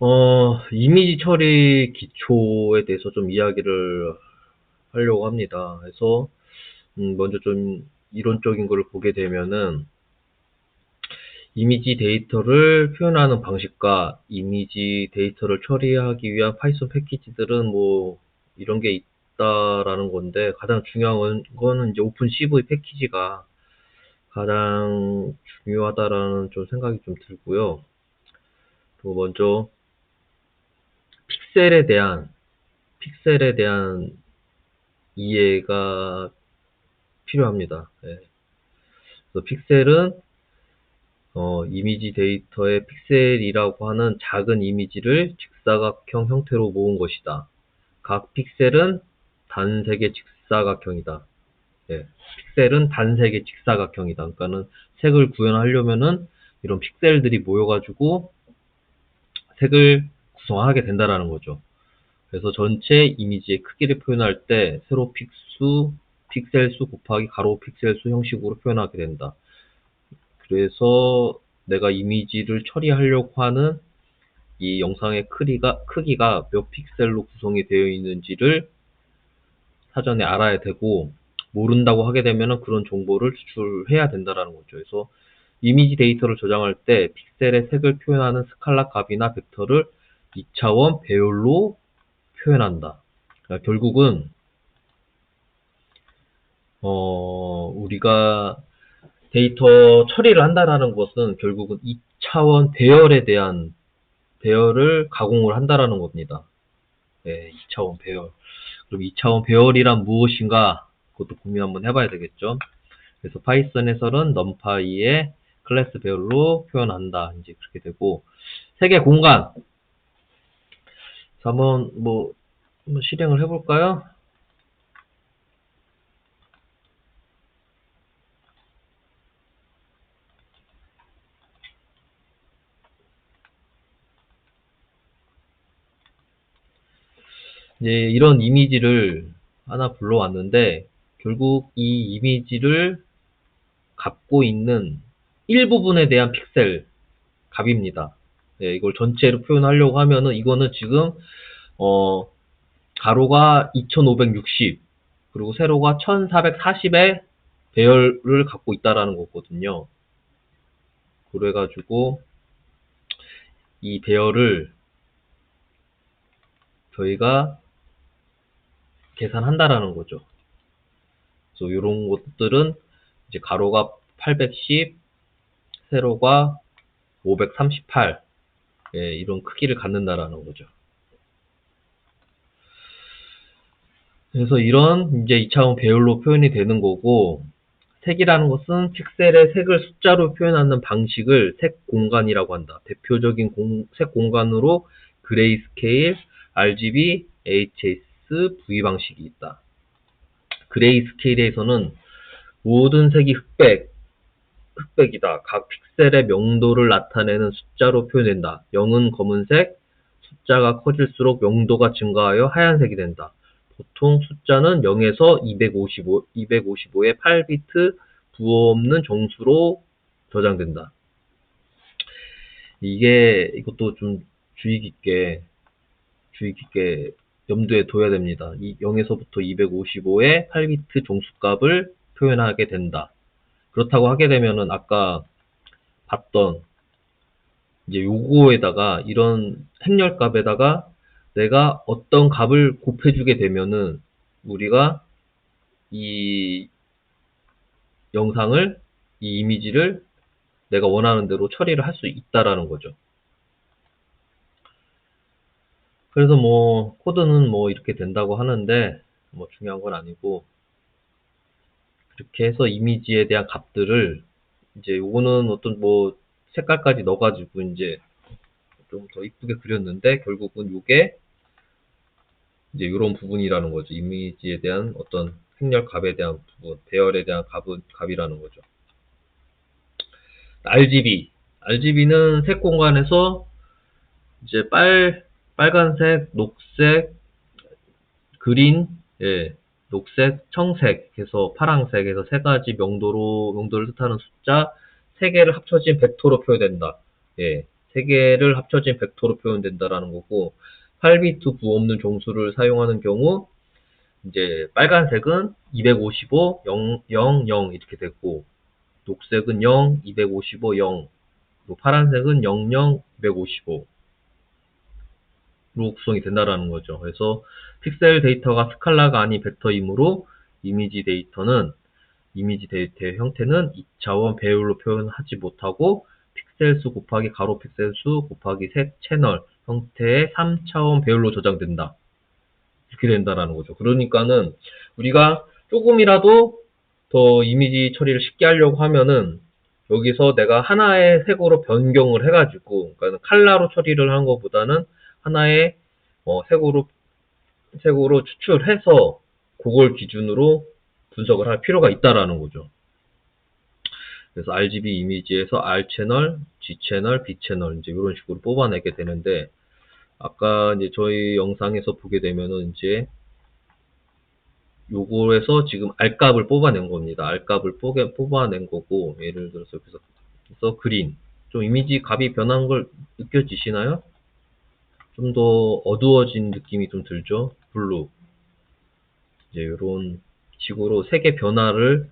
어, 이미지 처리 기초에 대해서 좀 이야기를 하려고 합니다. 그래서 음, 먼저 좀 이론적인 걸 보게 되면은 이미지 데이터를 표현하는 방식과 이미지 데이터를 처리하기 위한 파이썬 패키지들은 뭐 이런 게 있다라는 건데 가장 중요한 거는 이제 오픈 CV 패키지가 가장 중요하다라는 좀 생각이 좀 들고요. 또 먼저 픽셀에 대한 픽셀에 대한 이해가 필요합니다. 네. 그래서 픽셀은 어, 이미지 데이터의 픽셀이라고 하는 작은 이미지를 직사각형 형태로 모은 것이다. 각 픽셀은 단색의 직사각형이다. 네. 픽셀은 단색의 직사각형이다. 그러니까는 색을 구현하려면은 이런 픽셀들이 모여가지고 색을 구성하게 된다라는 거죠. 그래서 전체 이미지의 크기를 표현할 때 세로 픽수, 픽셀 수 곱하기 가로 픽셀 수 형식으로 표현하게 된다. 그래서 내가 이미지를 처리하려고 하는 이 영상의 크기가, 크기가 몇 픽셀로 구성이 되어 있는지를 사전에 알아야 되고 모른다고 하게 되면 그런 정보를 추출해야 된다는 거죠. 그래서 이미지 데이터를 저장할 때 픽셀의 색을 표현하는 스칼라 값이나 벡터를 2차원 배열로 표현한다. 그러니까 결국은 어, 우리가 데이터 처리를 한다라는 것은 결국은 2차원 배열에 대한 배열을 가공을 한다라는 겁니다. 네, 2차원 배열. 그럼 2차원 배열이란 무엇인가? 그것도 고민 한번 해봐야 되겠죠. 그래서 파이썬에서는 numPy의 클래스 배열로 표현한다. 이제 그렇게 되고 세계 공간. 자, 한번 뭐, 한번 실행을 해볼까요? 이제 이런 이미지를 하나 불러왔는데 결국 이 이미지를 갖고 있는 일부분에 대한 픽셀 값입니다. 네, 이걸 전체로 표현하려고 하면은 이거는 지금 어 가로가 2560 그리고 세로가 1440의 배열을 갖고 있다라는 거거든요. 그래가지고 이 배열을 저희가 계산한다라는 거죠. 그래서 이런 것들은 이제 가로가 810, 세로가 538 예, 이런 크기를 갖는다라는 거죠. 그래서 이런 이제 2차원 배열로 표현이 되는 거고 색이라는 것은 픽셀의 색을 숫자로 표현하는 방식을 색 공간이라고 한다. 대표적인 공, 색 공간으로 그레이스케일, RGB, HS, V 방식이 있다. 그레이스케일에서는 모든 색이 흑백, 흑백이다. 각 픽셀의 명도를 나타내는 숫자로 표현된다. 0은 검은색, 숫자가 커질수록 명도가 증가하여 하얀색이 된다. 보통 숫자는 0에서 255, 255의 8비트 부호 없는 정수로 저장된다. 이게 이것도 좀 주의 깊게 주의 깊게 염두에 둬야 됩니다. 이 0에서부터 255의 8비트 정수값을 표현하게 된다. 그렇다고 하게 되면은 아까 봤던 이제 요거에다가 이런 행렬 값에다가 내가 어떤 값을 곱해주게 되면은 우리가 이 영상을 이 이미지를 내가 원하는 대로 처리를 할 수 있다라는 거죠. 그래서 뭐 코드는 뭐 이렇게 된다고 하는데 뭐 중요한 건 아니고 그렇게 해서 이미지에 대한 값들을 이제 요거는 어떤 뭐 색깔까지 넣어가지고 이제 좀 더 이쁘게 그렸는데 결국은 요게 이제 이런 부분이라는 거죠. 이미지에 대한 어떤 행렬 값에 대한 부분, 배열에 대한 값은, 값이라는 거죠. RGB. RGB는 색 공간에서 이제 빨, 빨간색, 녹색, 그린, 예, 녹색, 청색 해서 파랑색 해서 세 가지 명도로 명도를 뜻하는 숫자 세 개를 합쳐진 벡터로 표현된다. 예, 세 개를 합쳐진 벡터로 표현된다라는 거고 8비트 부 없는 종수를 사용하는 경우 이제 빨간색은 255, 0, 0, 0 이렇게 됐고 녹색은 0, 255, 0 그리고 파란색은 0, 0, 255 로 구성이 된다라는 거죠. 그래서 픽셀 데이터가 스칼라가 아닌 벡터이므로 이미지 데이터는 이미지 데이터의 형태는 2차원 배열로 표현하지 못하고 픽셀 수 곱하기 가로 픽셀 수 곱하기 색 채널 형태의 3차원 배열로 저장된다. 이렇게 된다라는 거죠. 그러니까는 우리가 조금이라도 더 이미지 처리를 쉽게 하려고 하면은 여기서 내가 하나의 색으로 변경을 해가지고 그러니까 칼라로 처리를 하는 것보다는 하나의 어, 색으로 색으로 추출해서 그걸 기준으로 분석을 할 필요가 있다라는 거죠. 그래서 RGB 이미지에서 R 채널, G 채널, B 채널 이제 이런 식으로 뽑아내게 되는데 아까 이제 저희 영상에서 보게 되면은 이제 요거에서 지금 R 값을 뽑아낸 겁니다. R 값을 뽑아낸 거고 예를 들어서 그래서, 그래서 그린 좀 이미지 값이 변한 걸 느껴지시나요? 좀 더 어두워진 느낌이 좀 들죠? 블루 이제 이런 식으로 색의 변화를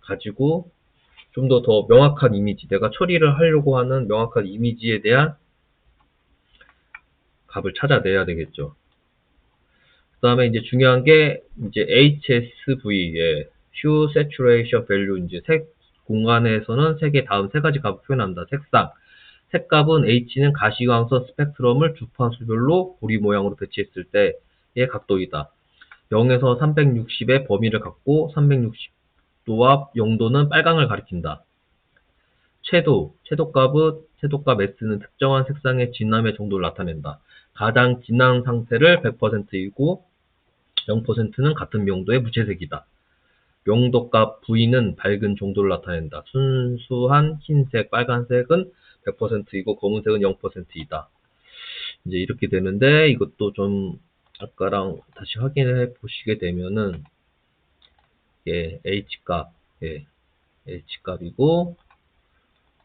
가지고 좀 더 더 명확한 이미지, 내가 처리를 하려고 하는 명확한 이미지에 대한 값을 찾아내야 되겠죠. 그 다음에 이제 중요한 게 이제 HSV의 Hue Saturation Value 이제 색 공간에서는 색의 다음 세 가지 값을 표현한다. 색상. 색값은 H는 가시광선 스펙트럼을 주파수별로 고리 모양으로 배치했을 때의 각도이다. 0에서 360의 범위를 갖고 360도와 0도는 빨강을 가리킨다. 채도, 채도값은 채도값 S는 특정한 색상의 진함의 정도를 나타낸다. 가장 진한 상태를 100%이고 0%는 같은 명도의 무채색이다. 명도값 V는 밝은 정도를 나타낸다. 순수한 흰색, 빨간색은 100%이고 검은색은 0%이다. 이제 이렇게 되는데 이것도 좀 아까랑 다시 확인해 보시게 되면은 예, H값, 예, H값이고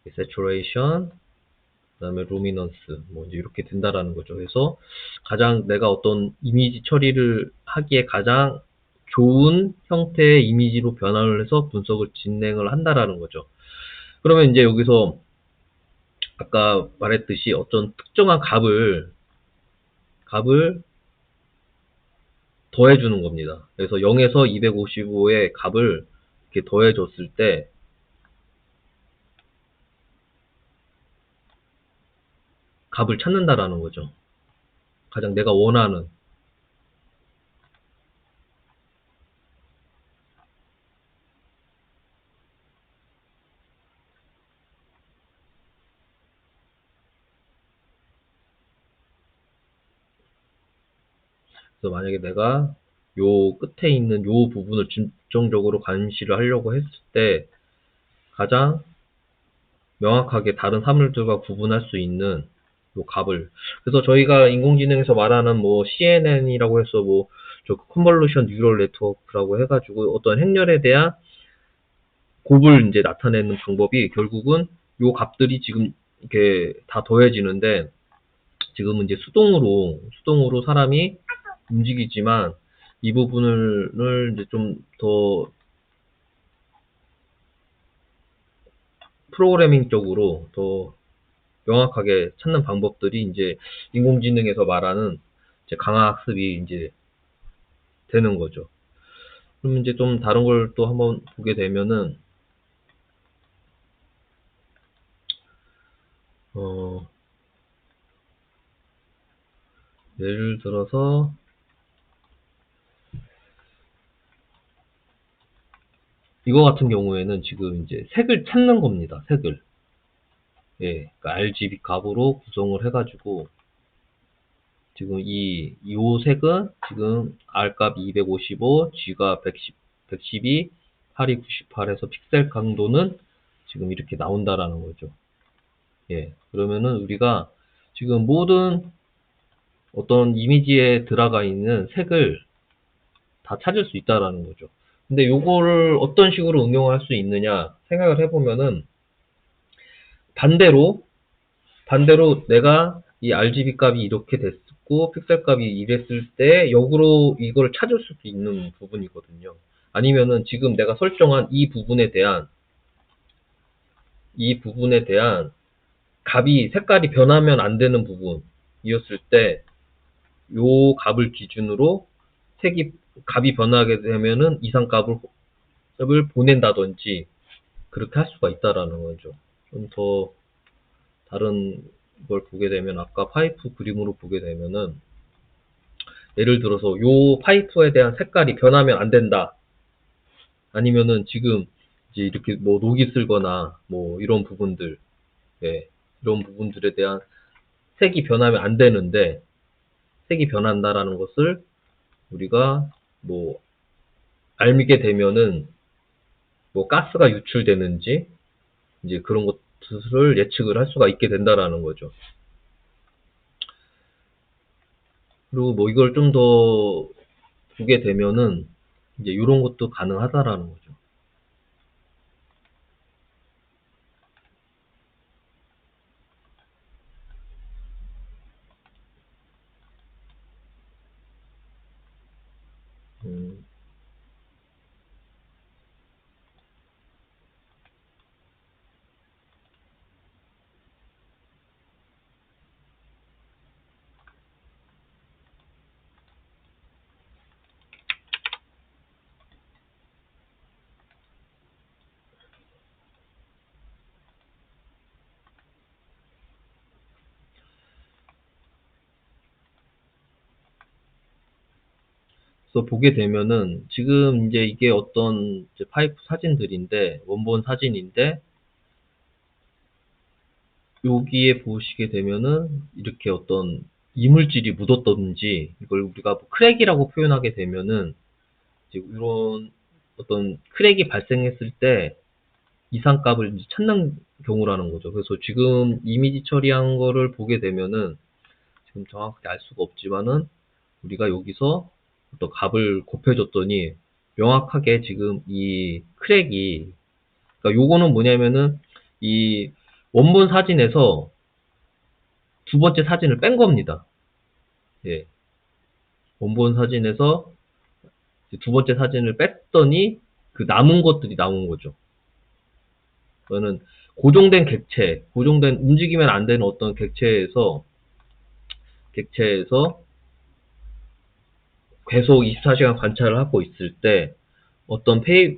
saturation, 그 다음에 luminance 뭐 이제 이렇게 된다라는 거죠. 그래서 가장 내가 어떤 이미지 처리를 하기에 가장 좋은 형태의 이미지로 변화를 해서 분석을 진행을 한다라는 거죠. 그러면 이제 여기서 아까 말했듯이 어떤 특정한 값을 값을 더해주는 겁니다. 그래서 0에서 255의 값을 이렇게 더해줬을 때 값을 찾는다라는 거죠. 가장 내가 원하는 그래서 만약에 내가 요 끝에 있는 요 부분을 집중적으로 감시를 하려고 했을 때 가장 명확하게 다른 사물들과 구분할 수 있는 요 값을. 그래서 저희가 인공지능에서 말하는 뭐 CNN이라고 해서 뭐 저 컨볼루션 뉴럴 네트워크라고 해가지고 어떤 행렬에 대한 곱을 이제 나타내는 방법이 결국은 요 값들이 지금 이렇게 다 더해지는데 지금은 이제 수동으로 수동으로 사람이 움직이지만 이 부분을 이제 좀더 프로그래밍적으로 더 명확하게 찾는 방법들이 이제 인공지능에서 말하는 이제 강화학습이 이제 되는 거죠. 그럼 이제 좀 다른 걸 또 한번 보게 되면은 어 예를 들어서 이거 같은 경우에는 지금 이제 색을 찾는 겁니다. 색을. 예, 그러니까 RGB 값으로 구성을 해가지고 지금 이, 이 색은 지금 R 값 255, G가 110, 112, 8이 98에서 픽셀 강도는 지금 이렇게 나온다라는 거죠. 예, 그러면은 우리가 지금 모든 어떤 이미지에 들어가 있는 색을 다 찾을 수 있다라는 거죠. 근데 요거를 어떤 식으로 응용할 수 있느냐 생각을 해보면은 반대로 반대로 내가 이 RGB 값이 이렇게 됐고 픽셀 값이 이랬을 때 역으로 이걸 찾을 수도 있는 부분이거든요. 아니면은 지금 내가 설정한 이 부분에 대한 이 부분에 대한 값이 색깔이 변하면 안 되는 부분이었을 때 요 값을 기준으로 색이 값이 변하게 되면은 이상 값을 을 보낸다든지 그렇게 할 수가 있다라는 거죠. 좀 더 다른 걸 보게 되면 아까 파이프 그림으로 보게 되면은 예를 들어서 요 파이프에 대한 색깔이 변하면 안 된다. 아니면은 지금 이제 이렇게 뭐 녹이 슬거나 뭐 이런 부분들 예, 이런 부분들에 대한 색이 변하면 안 되는데 색이 변한다라는 것을 우리가 뭐 알게 되면은 뭐 가스가 유출되는지 이제 그런 것들을 예측을 할 수가 있게 된다라는 거죠. 그리고 뭐 이걸 좀 더 보게 되면은 이제 이런 것도 가능하다라는 거죠. 음. 그래서 보게 되면은 지금 이제 이게 어떤 이제 파이프 사진들인데 원본 사진인데 여기에 보시게 되면은 이렇게 어떤 이물질이 묻었던지 이걸 우리가 뭐 크랙이라고 표현하게 되면은 이제 이런 어떤 크랙이 발생했을 때 이상값을 찾는 경우라는 거죠. 그래서 지금 이미지 처리한 거를 보게 되면은 지금 정확하게 알 수가 없지만은 우리가 여기서 어떤 값을 곱해줬더니 명확하게 지금 이 크랙이 그러니까 요거는 뭐냐면은 이 원본 사진에서 두 번째 사진을 뺀 겁니다. 예. 원본 사진에서 두 번째 사진을 뺐더니 그 남은 것들이 나온 거죠. 그거는 고정된 객체, 고정된 움직이면 안 되는 어떤 객체에서 객체에서 계속 24시간 관찰을 하고 있을 때 어떤 페이,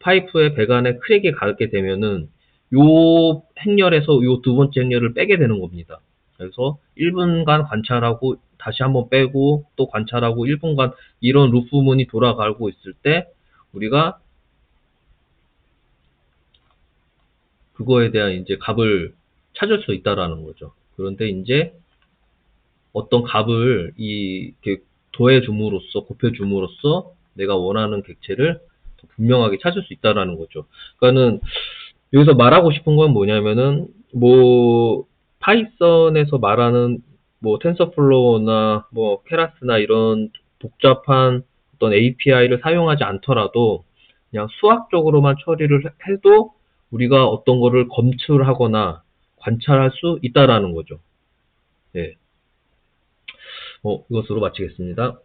파이프의 배관에 크랙이 가게 되면은 요 행렬에서 요 두 번째 행렬을 빼게 되는 겁니다. 그래서 1분간 관찰하고 다시 한번 빼고 또 관찰하고 1분간 이런 루프문이 돌아가고 있을 때 우리가 그거에 대한 이제 값을 찾을 수 있다라는 거죠. 그런데 이제 어떤 값을 이 더해줌으로써 곱해줌으로써 내가 원하는 객체를 분명하게 찾을 수 있다라는 거죠. 그러니까는 여기서 말하고 싶은 건 뭐냐면은 뭐 파이썬에서 말하는 뭐 텐서플로우나 뭐 케라스나 이런 복잡한 어떤 API를 사용하지 않더라도 그냥 수학적으로만 처리를 해도 우리가 어떤 거를 검출하거나 관찰할 수 있다라는 거죠. 예. 어, 이것으로 마치겠습니다.